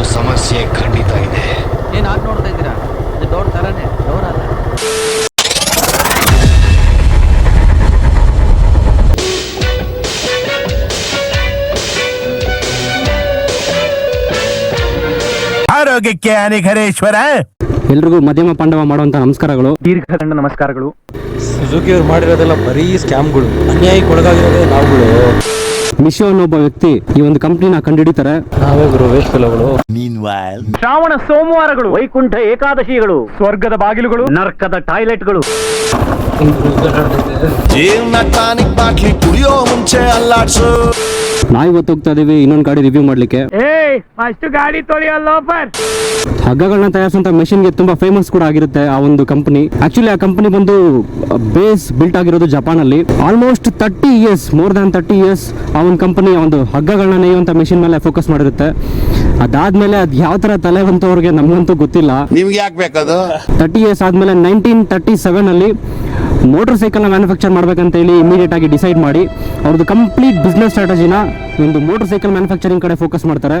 ಒಂದು ಸಮಸ್ಯೆ ಖಂಡಿತ ಇದೆ. ಏನ್ ಆಗ್ ನೋಡ್ತಾ ಇದ್ದೀರಾ? ಇದು ಡೋರ್ ತರನೇ ಡೋರ್ ಅಲ್ಲ. ಆರೋಗ್ಯಕ್ಕೆ ಹಾನಿಕರೇಶ್ವರ ಎಲ್ರಿಗೂ ಮಧ್ಯಮ ಪಾಂಡವ ಮಾಡುವಂತ ನಮಸ್ಕಾರಗಳು. ದೀರ್ಘದಂಡ ನಮಸ್ಕಾರಗಳು. ಸುಜುಕಿ ಅವ್ರು ಮಾಡಿರೋದೆಲ್ಲ ಬರೀ ಸ್ಕ್ಯಾಮ್ಗಳು ಅನ್ಯಾಯಕ್ಕೆ ಒಳಗಾಗಿರೋದೇ ನಾವುಗಳು. ಮಿಶೋ ಅನ್ನೋ ಒಬ್ಬ ವ್ಯಕ್ತಿ ಈ ಒಂದು ಕಂಪ್ನಿನ ಕಂಡುಹಿಡಿತಾರೆ ನಾವೇ ಗುರು ವೇಸ್ಟ್ ಶ್ರಾವಣ ಸೋಮವಾರಗಳು ವೈಕುಂಠ ಏಕಾದಶಿಗಳು ಸ್ವರ್ಗದ ಬಾಗಿಲುಗಳು ನರ್ಕದ ಟಾಯ್ಲೆಟ್ಗಳು. ಜೀವನ ಟಾನಿಕ್ ಬಾಟ್ಲಿ ಕುಡಿಯೋ ಮುಂಚೆ ಅಲ್ಲಾಡ್ಸು. ನಾವು ಇವತ್ತು ಹೋಗ್ತಾ ಇದೀವಿ ಇನ್ನೊಂದು ಗಾಡಿ ರಿವ್ಯೂ ಮಾಡ್ಲಿಕ್ಕೆ. ಏ ಫಸ್ಟ್ ಗಾಡಿ ತೊಳೆಯಲ್ಲ ಹಗ್ಗಗಳನ್ನ ತಯಾರಿಸುವಂತ ಮೆಷಿನ್ಗೆ ತುಂಬಾ ಫೇಮಸ್ ಕೂಡ ಆಗಿರುತ್ತೆ ಆ ಒಂದು ಕಂಪನಿ ಆಕ್ಚುಲಿ ಆ ಕಂಪನಿ ಬಂದು ಬೇಸ್ ಬಿಲ್ಟ್ ಆಗಿರೋದು ಜಪಾನ್ ಅಲ್ಲಿ almost thirty years more than thirty years ಆ ಒಂದು ಕಂಪನಿ ಒಂದು ಹಗ್ಗಗಳನ್ನ ನೇಯುವಂತ ಮೆಷಿನ್ ಮೇಲೆ ಫೋಕಸ್ ಮಾಡಿರುತ್ತೆ. ಅದಾದ್ಮೇಲೆ ಅದ್ ಯಾವ ತರ ತಲೆ ಬಂತು ಅವ್ರಿಗೆ ನಮಗಂತೂ ಗೊತ್ತಿಲ್ಲ. ನಿಮ್ಗೆ ಯಾಕೆ ಬೇಕದು? ತರ್ಟಿ ಇಯರ್ಸ್ ಆದಮೇಲೆ ನೈನ್ಟೀನ್ ತರ್ಟಿ ಸೆವೆನ್ ಅಲ್ಲಿ ಮೋಟರ್ ಸೈಕಲ್ನ ಮ್ಯಾನುಫ್ಯಾಕ್ಚರ್ ಮಾಡ್ಬೇಕಂತ ಹೇಳಿ ಇಮಿಡಿಯೇಟ್ ಆಗಿ ಡಿಸೈಡ್ ಮಾಡಿ ಅವ್ರದ್ದು ಕಂಪ್ಲೀಟ್ ಬಿಸ್ನೆಸ್ ಸ್ಟ್ರಾಟಜಿನ ಒಂದು ಮೋಟರ್ ಸೈಕಲ್ ಮ್ಯಾನುಫ್ಯಾಕ್ಚರಿಂಗ್ ಕಡೆ ಫೋಕಸ್ ಮಾಡ್ತಾರೆ.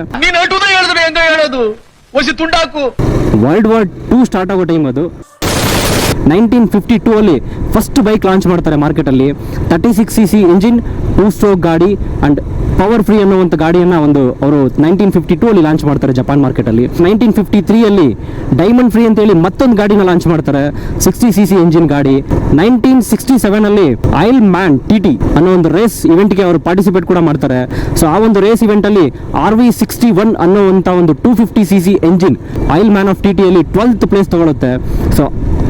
ವರ್ಲ್ಡ್ ವಾರ್ ಟೂ ಸ್ಟಾರ್ಟ್ ಆಗೋ ಟೈಮ್ ಅದು. ನೈನ್ಟೀನ್ ಫಿಫ್ಟಿ ಟೂ ಅಲ್ಲಿ ಫಸ್ಟ್ ಬೈಕ್ ಲಾಂಚ್ ಮಾಡ್ತಾರೆ ಮಾರ್ಕೆಟಲ್ಲಿ thirty six C C engine two stroke ಗಾಡಿ ಅಂಡ್ ಪವರ್ ಫ್ರೀ ಅನ್ನುವಂಥ ಗಾಡಿಯನ್ನು ಒಂದು ಅವರು ನೈನ್ಟೀನ್ ಫಿಫ್ಟಿ ಟೂ ಅಲ್ಲಿ ಲಾಂಚ್ ಮಾಡ್ತಾರೆ ಜಪಾನ್ ಮಾರ್ಕೆಟಲ್ಲಿ. ನೈನ್ಟೀನ್ ಫಿಫ್ಟಿ ತ್ರೀಯಲ್ಲಿ ಡೈಮಂಡ್ ಫ್ರೀ ಅಂತೇಳಿ ಮತ್ತೊಂದು ಗಾಡಿನ ಲಾಂಚ್ ಮಾಡ್ತಾರೆ. ಸಿಕ್ಸ್ಟಿ ಸಿ ಸಿ ಇಂಜಿನ್ ಗಾಡಿ. ನೈನ್ಟೀನ್ ಸಿಕ್ಸ್ಟಿ ಸೆವೆನ್ ಅಲ್ಲಿ ಐಲ್ ಮ್ಯಾನ್ ಟಿ ಟಿ ಅನ್ನೋ ಒಂದು ರೇಸ್ ಇವೆಂಟ್ಗೆ ಅವರು ಪಾರ್ಟಿಸಿಪೇಟ್ ಕೂಡ ಮಾಡ್ತಾರೆ. ಸೊ ಆ ಒಂದು ರೇಸ್ ಇವೆಂಟಲ್ಲಿ ಆರ್ ವಿ ಸಿಕ್ಸ್ಟಿ ಒನ್ ಅನ್ನೋ ಒಂದು two fifty C C engine Isle Man of T ಟಿಯಲ್ಲಿ twelfth place ತಗೊಳುತ್ತೆ. ಸೊ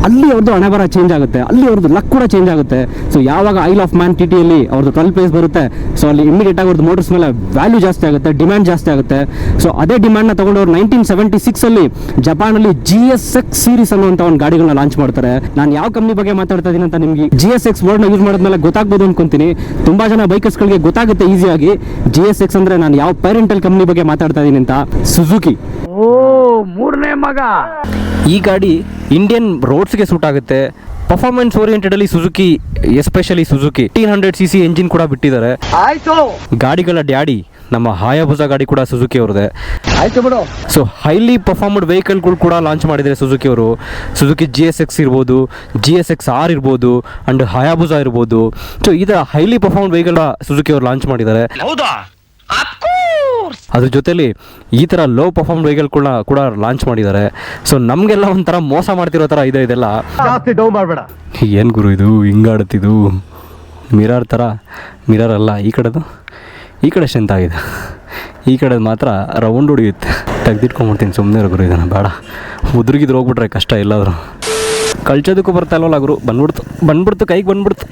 ಅಲ್ಲಿ ಅವ್ರದ್ದು ಹಣೆ ಬರ ಚೇಂಜ್ ಆಗುತ್ತೆ. ಅಲ್ಲಿ ಅವ್ರದ್ದು ಲಕ್ ಕೂಡ ಚೇಂಜ್ ಆಗುತ್ತೆ. ಸೊ ಯಾವಾಗ ಐಲ್ ಆಫ್ ಮ್ಯಾನ್ ಟಿ ಟಿಯಲ್ಲಿ ಅವ್ರದ್ದು ಟ್ವೆಲ್ ಪ್ಲೇಸ್ ಬರುತ್ತೆ ಸೊ ಅಲ್ಲಿ ಇಮಿಡಿಯೇಟ್ ಆಗಿ ಅವ್ರದ್ದು ಮೋಟರ್ಸ್ ಮೇಲೆ ವ್ಯಾಲ್ಯೂ ಜಾಸ್ತಿ ಆಗುತ್ತೆ ಡಿಮ್ಯಾಂಡ್ ಜಾಸ್ತಿ ಆಗುತ್ತೆ. ಸೊ ಅದೇ ಡಿಮ್ಯಾಂಡ್ನ ತಗೊಂಡು ಅವ್ರು ನೈನ್ಟೀನ್ ಸೆವೆಂಟಿ ಸಿಕ್ಸ್ ಅಲ್ಲಿ ಜಪಾನಲ್ಲಿ ಜಿ ಎಸ್ ಎಕ್ಸ್ ಸೀರೀಸ್ ಅನ್ನುವಂಥ ಒಂದು ಗಾಡಿಗಳನ್ನ ಲಾಂಚ್ ಮಾಡ್ತಾರೆ. ನಾನು ಯಾವ ಕಂಪ್ನಿ ಬಗ್ಗೆ ಮಾತಾಡ್ತಾ ಇದ್ದೀನಿ ಅಂತ ನಿಮಗೆ ಜಿ ಎಸ್ ಎಕ್ಸ್ ವರ್ಡ್ನ ಯೂಸ್ ಮಾಡಿದ್ಮೇಲೆ ಗೊತ್ತಾಗ್ಬೋದು ಅನ್ಕೊಂತೀನಿ. ತುಂಬಾ ಜನ ಬೈಕರ್ಸ್ಗಳಿಗೆ ಗೊತ್ತಾಗುತ್ತೆ ಈಸಿಯಾಗಿ ಜಿ ಎಸ್ ಎಕ್ಸ್ ಅಂದ್ರೆ ನಾನು ಯಾವ ಪೇರೆಂಟಲ್ ಕಂಪ್ನಿ ಬಗ್ಗೆ ಮಾತಾಡ್ತಾ ಇದ್ದೀನಿ ಅಂತ. ಸುಜುಕಿ ಓ ಮೂರನೇ ಮಗ. ಈ ಗಾಡಿ ಇಂಡಿಯನ್ ರೋಡ್ಸ್ಗೆ ಸೂಟ್ ಆಗುತ್ತೆ. ಪರ್ಫಾರ್ಮೆನ್ಸ್ ಓರಿಯೆಂಟೆಡ್ ಅಲ್ಲಿ Suzuki especially Suzuki teen hundred C C engine ಕೂಡ ಬಿಟ್ಟಿದ್ದಾರೆ. ಆಯ್ತು. ಗಾಡಿಗಳ ಡ್ಯಾಡಿ ನಮ್ಮ ಹಾಯಾಬುಜಾ ಗಾಡಿ ಕೂಡ ಸುಜುಕಿ ಅವ್ರದೇ ಆಯ್ತು ಬಿಡು. ಸೊ ಹೈಲಿ ಪರ್ಫಾರ್ಮ್ಡ್ ವೆಹಿಕಲ್ಗಳು ಕೂಡ ಲಾಂಚ್ ಮಾಡಿದ್ದಾರೆ ಸುಜುಕಿ ಅವರು. ಸುಜುಕಿ ಜಿ ಎಸ್ ಎಕ್ಸ್ ಇರ್ಬೋದು ಜಿ ಎಸ್ ಎಕ್ಸ್ ಆರ್ ಇರ್ಬೋದು ಅಂಡ್ ಹಯಾಬುಜಾ ಇರ್ಬೋದು. ಸೊ ಇದರ ಹೈಲಿ ಪರ್ಫಾರ್ಮ್ಡ್ ವೆಹಿಕಲ್ ಸುಜುಕಿ ಅವರು ಲಾಂಚ್ ಮಾಡಿದ್ದಾರೆ. ಅದ್ರ ಜೊತೆಲಿ ಈ ಥರ ಲೋ ಪರ್ಫಾರ್ಮ್ ವೆಹಿಕಲ್ಗಳನ್ನ ಕೂಡ ಲಾಂಚ್ ಮಾಡಿದ್ದಾರೆ. ಸೊ ನಮಗೆಲ್ಲ ಒಂಥರ ಮೋಸ ಮಾಡ್ತಿರೋ ಥರ ಇದೆ ಇದೆಲ್ಲ. ಜಾಸ್ತಿ ಡೌ ಮಾಡಬೇಡ. ಏನು ಗುರು ಇದು? ಹಿಂಗಾಡುತ್ತಿದು ಮಿರರ್ ಥರ ಮಿರರ್ ಅಲ್ಲ ಈ ಕಡೆದು? ಈ ಕಡೆ ಸ್ಟ್ರೆಂತ್ ಆಗಿದೆ. ಈ ಕಡೆದು ಮಾತ್ರ ರೌಂಡ್ ಹೊಡಿಯುತ್ತೆ. ತೆಗ್ದಿಟ್ಕೊಂಡ್ಬಿಡ್ತೀನಿ ಸುಮ್ಮನೆ ಗುರು ಇದನ್ನು ಬೇಡ. ಉದುರುಗಿದ್ರು ಹೋಗ್ಬಿಟ್ರೆ ಕಷ್ಟ ಎಲ್ಲಾದರೂ. ಕಳ್ಚೋದಕ್ಕೂ ಬರ್ತಾ ಇಲ್ವಲ್ಲ ಗುರು? ಬಂದ್ಬಿಡ್ತು. ಬಂದ್ಬಿಡ್ತು ಕೈಗೆ ಬಂದ್ಬಿಡ್ತು.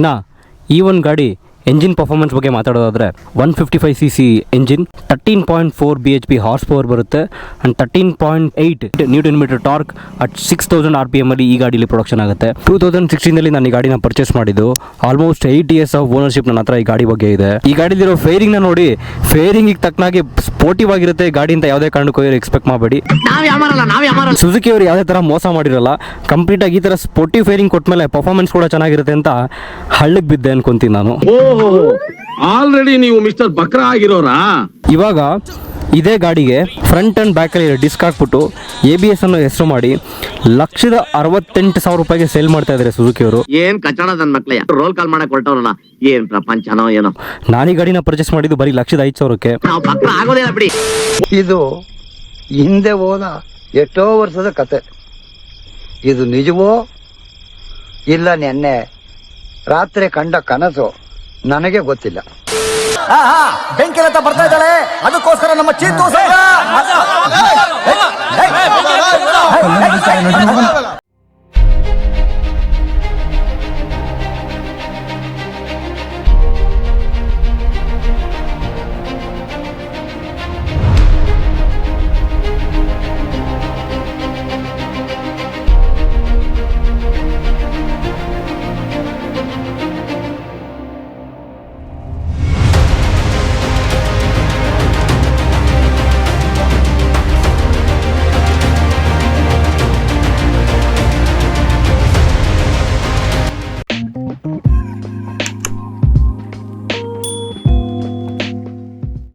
ಇನ್ನು ಈ ಒಂದು ಗಾಡಿ ಎಂಜಿನ್ ಪರ್ಫಾರ್ಮೆನ್ಸ್ ಬಗ್ಗೆ ಮಾತಾಡೋದಾದ್ರೆ one fifty five C C engine thirteen point four B H P horse power ಬರುತ್ತೆ and thirteen point eight newton meter torque at six thousand R P M ಈ ಗಾಡಿಲಿ ಪ್ರೊಡಕ್ಷನ್ ಆಗುತ್ತೆ. ಟೂ ತೌಸಂಡ್ ಸಿಕ್ಸ್ಟೀನಲ್ಲಿ ನಾನು ಈ ಗಾಡಿನ purchase ಮಾಡಿದ್ದು almost eight years of ownership ನನ್ನ ಹತ್ರ ಈ ಗಾಡಿ ಬಗ್ಗೆ ಇದೆ. ಈ ಗಾಡಿಲಿರೋ ಫೇರಿಂಗ್ನ ನೋಡಿ ಫೇರಿಂಗಿಗೆ ತಕ್ಕನಾಗಿ ಸ್ಪೋರ್ಟಿವ್ ಆಗಿರುತ್ತೆ ಗಾಡಿ ಅಂತ ಯಾವುದೇ ಕಾರಣಕ್ಕೂ ಎಕ್ಸ್ಪೆಕ್ಟ್ ಮಾಡಬೇಡಿ. ಸುಜುಕಿ ಅವರು ಯಾವುದೇ ಥರ ಮೋಸ ಮಾಡಿರಲ್ಲ ಕಂಪ್ಲೀಟ್ ಆಗಿ ಈ ಥರ ಸ್ಪೋರ್ಟಿವ್ ಫೇರಿಂಗ್ ಕೊಟ್ಮೇಲೆ ಪರ್ಫಾರ್ಮೆನ್ಸ್ ಕೂಡ ಚೆನ್ನಾಗಿರುತ್ತೆ ಅಂತ ಹಳ್ಳಕ್ಕೆ ಬಿದ್ದೆ ಅನ್ಕೊಂತೀನಿ ನಾನು. ಆಲ್ರೆಡಿ ನೀವು ಮಿಸ್ಟರ್ ಬಕ್ರಾ ಆಗಿರೋರಾ? ಇವಾಗ ಇದೇ ಗಾಡಿಗೆ ಫ್ರಂಟ್ ಆ್ಯಂಡ್ ಬ್ಯಾಕಲ್ಲಿ ಡಿಸ್ಕ್ ಹಾಕ್ಬಿಟ್ಟು ಎ ಬಿ ಎಸ್ ಅನ್ನು ಹೆಸರು ಮಾಡಿ ಲಕ್ಷದ ಅರವತ್ತೆಂಟು ಸಾವಿರ ರೂಪಾಯಿಗೆ ಸೇಲ್ ಮಾಡ್ತಾ ಇದ್ದಾರೆ ಸುಜುಕಿ ಅವರು. ಏನ್ ಕಚಡ ನನ್ ಮಕ್ಳ? ರೋಲ್ ಕಾಲ್ ಮಾಡಕ್ ಹೊರಟವ್ರಲ್ಲ. ಏನ್ ಪ್ರಪಂಚನೋ ಏನೋ. ನಾನು ಈ ಗಾಡಿನ ಪರ್ಚೇಸ್ ಮಾಡಿದ್ದು ಬರೀ ಲಕ್ಷದ ಐದು ಸಾವಿರಕ್ಕೆ. ನಾವು ಆಗೋದಿಲ್ಲ ಬಿಡಿ. ಇದು ಹಿಂದೆ ಹೋದ ಎಷ್ಟೋ ವರ್ಷದ ಕತೆ. ಇದು ನಿಜವೋ ಇಲ್ಲ ನೆನ್ನೆ ರಾತ್ರಿ ಕಂಡ ಕನಸು? ನನಗೆ ಗೊತ್ತಿಲ್ಲ ಬೆಂಕಿ ಅಂತ ಬರ್ತಾ ಇದ್ದಾಳೆ ಅದಕ್ಕೋಸ್ಕರ ನಮ್ಮ ಚೀತು